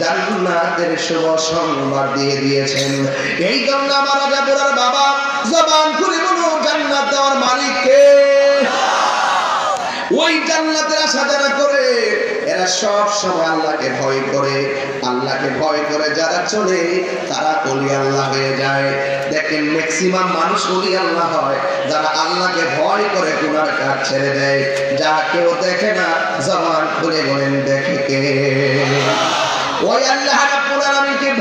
জান্নাতের শুভ সংবাদ দিয়ে দিয়েছেন। এই বাবা। জবান খুলে জান্নাত দেওয়ার ওই জান্নাতের আশা যারা করে, এরা সব সময় আল্লাহকে ভয় করে। আল্লাহকে ভয় করে যারা চলে, তারা অলি আল্লাহ হয়ে যায়। দেখেন ম্যাক্সিমাম মানুষ অলি আল্লাহ হয়, যারা আল্লাহকে ভয় করে গুনার কাজ ছেড়ে দেয়। যা কেউ দেখে না, জবান খুলে বলেন, দেখে কে? ওই আল্লাহ রাব্বুল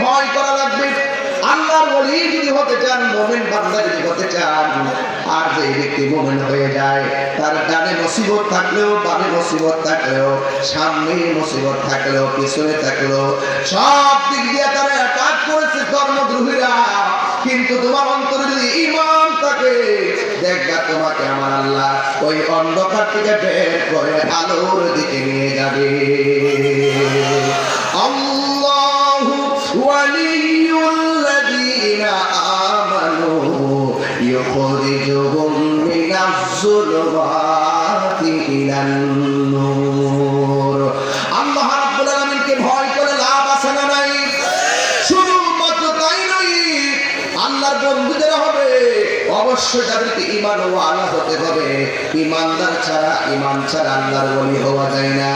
ভয় করা লাগবে। আল্লাহর ওলি যদি হতে চান, মোমেন বান্দা যদি হতে চান, আর যে ব্যক্তি মোমেন হয়ে যায়, তার ডানে মুসিবত থাকলেও বামে মুসিবত থাকলেও, সামনে মুসিবত থাকলেও, পিছনে থাকলেও, সব দিক দিয়ে তারা কাজ করেছে ধর্মদ্রোহীরা কিন্তু তোমার অন্তরে যদি ইমান থাকে, দেখবা তোমাকে আমার আল্লাহ ওই অন্ধকার থেকে বের করে আলোর দিকে নিয়ে যাবে। আল্লাহু ওয়ালিয়ুল্লাযীনা আমানু ইউখরিজুহুম আল্লাহর বন্ধুদের হবে। অবশ্যই তাদেরকে ইমান ও আল্লাহ হতে হবে। ইমানদার ছাড়া ইমান ছাড়া আল্লাহর বলি হওয়া যায় না।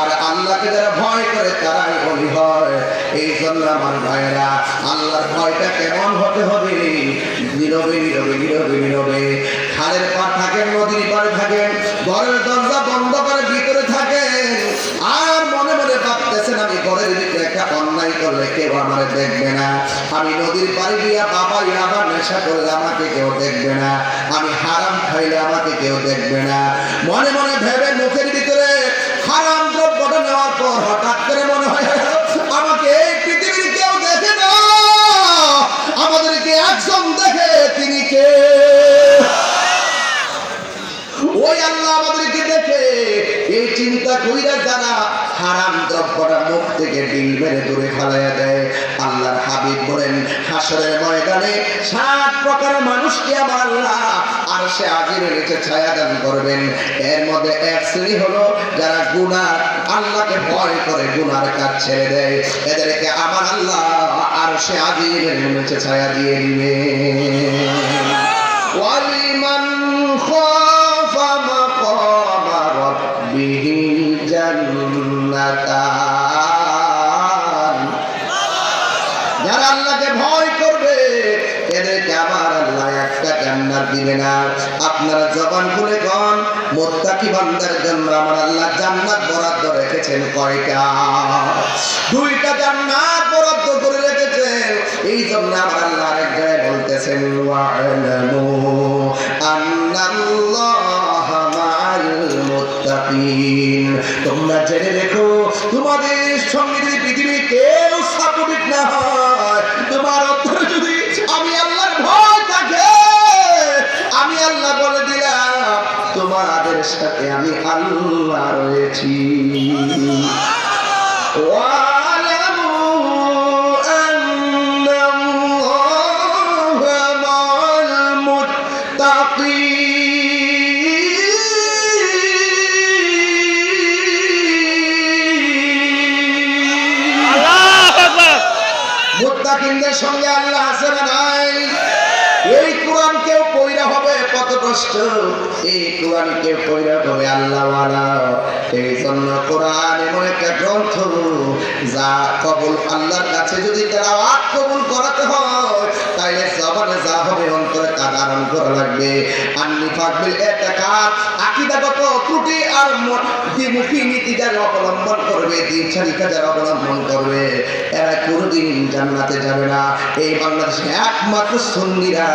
আর আল্লাহকে যারা ভয় করে, তারাই বলি হয়। এই জন্য আমার ভাইয়েরা, আল্লাহর ভয়টা কেমন হতে হবে? নীরবে নীরবে নীরবে নীরবে। খালের পার থাকেন, নদীর পারে থাকেন, ঘরের দরজা বন্ধ করে ভিতরে থাকেন। আর মনে মনে ভাবতেছেন, আমি ঘরের ভিতরে একটা অন্যায় করলে কেউ আমার দেখবে না? আমি নদীর পাড়ি দিয়া বাবাই আমার নেশা করলে আমাকে কেউ দেখবে না? আমি হারাম খাইলে আমাকে কেউ দেখবে না? মনে মনে ভেবে চিন্তা কইরা যারা হারাম দ্রব্যটা মুখ থেকে ডিল মেরে দূরে ফেলাইয়া দেয়। আল্লাহর হাবিব বলেন, হাসরের ময়দানে সাত প্রকার মানুষকে আমার আল্লাহ? আর সে আজিমের নিচে ছায়া দান করবেন। এর মধ্যে এক শ্রেণি হলো যারা গুনাহ, আল্লাহকে ভয় করে গুনার কাজ ছেড়ে দেয়। এদেরকে আমার আল্লাহ, আর সে আজিমের নিচে ছায়া দিয়ে দিবে। জান্নাত দিবে না আপনারা জবান খুলে কন, মোত্তাকি বান্দার জন্য আমার আল্লাহ জান্নাত বরাদ্দ রেখেছেন কয়টা? দুইটা জান্নাত বরাদ্দ করে রেখেছেন। এই জন্য আমার আল্লাহ আরেক জায়গায় বলতেছেন ওয়া'লামু আন্নাল্লাহা আল্লাহ রয়েছি মুত্তাকিনদের সঙ্গে আল্লাহ আছে না নাই? এই কোরআন কেউ পয়রা হবে? কত কষ্ট। এই কোরআন কেউ পয়রা হবে? আল্লাহ এই জন্য কোরআন এমন একটা গ্রন্থ যা কবুল আল্লাহর কাছে যদি তারা কবুল করাতে হয় তাইলে জবানে যা হবে, অন্তরে তা ধারণ করা লাগবে। আন্নি ফাকবিল এতাকাত আকীদাগত ত্রুটি আর দ্বিমুখী নীতি যারা অবলম্বন করবে দিনচারিকা যারা অবলম্বন করবে, এরা কোনোদিন জান্নাতে যাবে না। এই বাংলাদেশে একমাত্র সুন্নিরা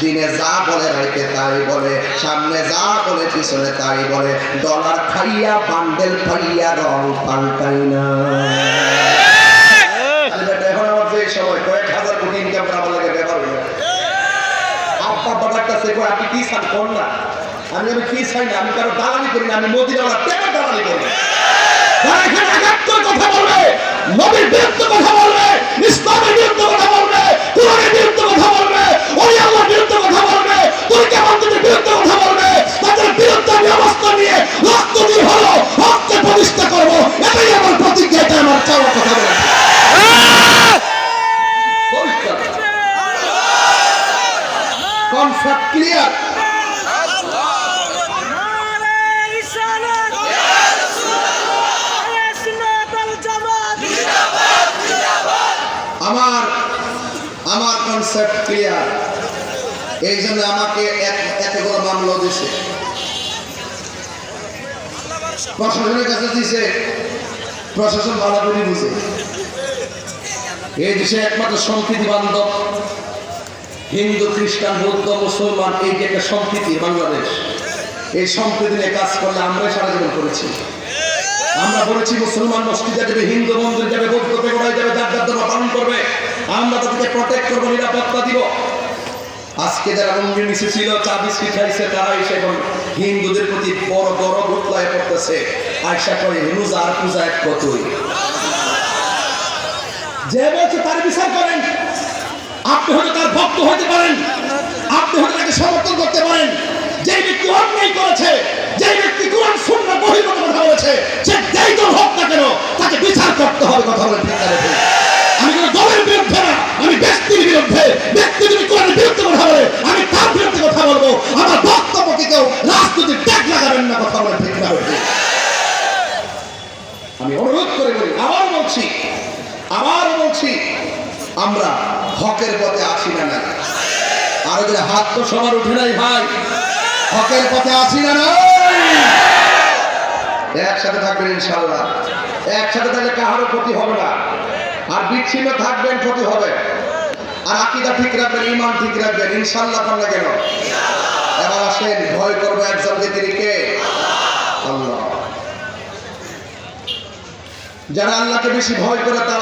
দিনে যা বলে রাইতে তাই বলে, সামনে যা বলে পিছনে তাই বলে। ডলার খাইয়া বান্ডেল খাইয়া রং পাল্টাই না আরে বেটা, এখন আমার যে সময় কয়েক হাজার কোটি ইনকাম করা আমার লাগে ব্যাপার হয়ে যায়। বাবার কাছে কয়, আপনি কি চান কর না? আমি আমি কি চাই না? আমি কারও দালালি করি না আমি দালালি কথা বলবে নবীর বিরুদ্ধে কথা বলবে ইসলামের বিরুদ্ধে কথা বলবে বিরুদ্ধে ক্লিয়ার আমার আমার কনসেপ্ট ক্লিয়ার এই জন্য আমাকে এত বড় মামলা দিছে। প্রশাসনের কাছে দিছে, প্রশাসন ভালো করে দিছে। এই দেশে একমাত্র সংস্কৃতি বান্ধব। হিন্দু, খ্রিস্টান, বৌদ্ধ, মুসলমান, এই যে একটা সম্প্রীতি বাংলাদেশ, এই সম্প্রীতি নিয়ে কাজ করলে আমরাই সারা জীবন করেছি। আমরা বলেছি মুসলমান মসজিদে যাবে, হিন্দু মন্দির যাবে, বৌদ্ধ পেগোড়ায় যাবে, যার যার ধর্ম পালন করবে, আমরা তাদেরকে প্রটেক্ট করব, নিরাপত্তা দিব। আজকে যারা রঙ্গিন মিশে ছিল চা বিস্কিট খাইছে তারা এসে এখন হিন্দুদের প্রতি বড় বড় ঘটলায় পড়তেছে। আয়সা করে রোজা আর পূজা এক কতই? যে বলছে তার বিচার করেন। আপনি হয়তো তার ভক্ত হতে পারেন। আপনি হয়তো তাকে সমর্থন করতে পারেন। যে ব্যক্তি অন্যায় করেছে যে ব্যক্তি কোরআন শূন্য বহির্গত কথা বলেছে, সে যেই দল হোক না কেন, তাকে বিচার করতে হবে কথা ঠিক আমি কোনো দলের বিরুদ্ধে না, আমি ব্যক্তির বিরুদ্ধে, ব্যক্তি যদি কোরআনের বিরুদ্ধে কথা বলে, আমি তার বিরুদ্ধে কথা বলব। আমার বক্তব্যকে কেউ রাজনৈতিক ট্যাগ লাগাবেন না কথা বলেন ঠিক না আমি অনুরোধ করে বলি আবার বলছি আবার বলছি, আমরা হকের পথে আসি না না। আর ওদের হাত তো সবার উঠে নাই ভাই। হকের পথে আসি না নাই একসাথে থাকবেন ইনশাল্লাহ। একসাথে থাকলে কাহারও ক্ষতি হবে না। আর বিচ্ছিন্ন থাকবেন ক্ষতি হবে। আর আকিদা ঠিক রাখবেন ইমান ঠিক রাখবেন, ইনশাল্লাহ পাল্লা কেন? এবার আসেন, ভয় করব একজনকে তিনি যারা আল্লাহকে বেশি ভয় করে তারা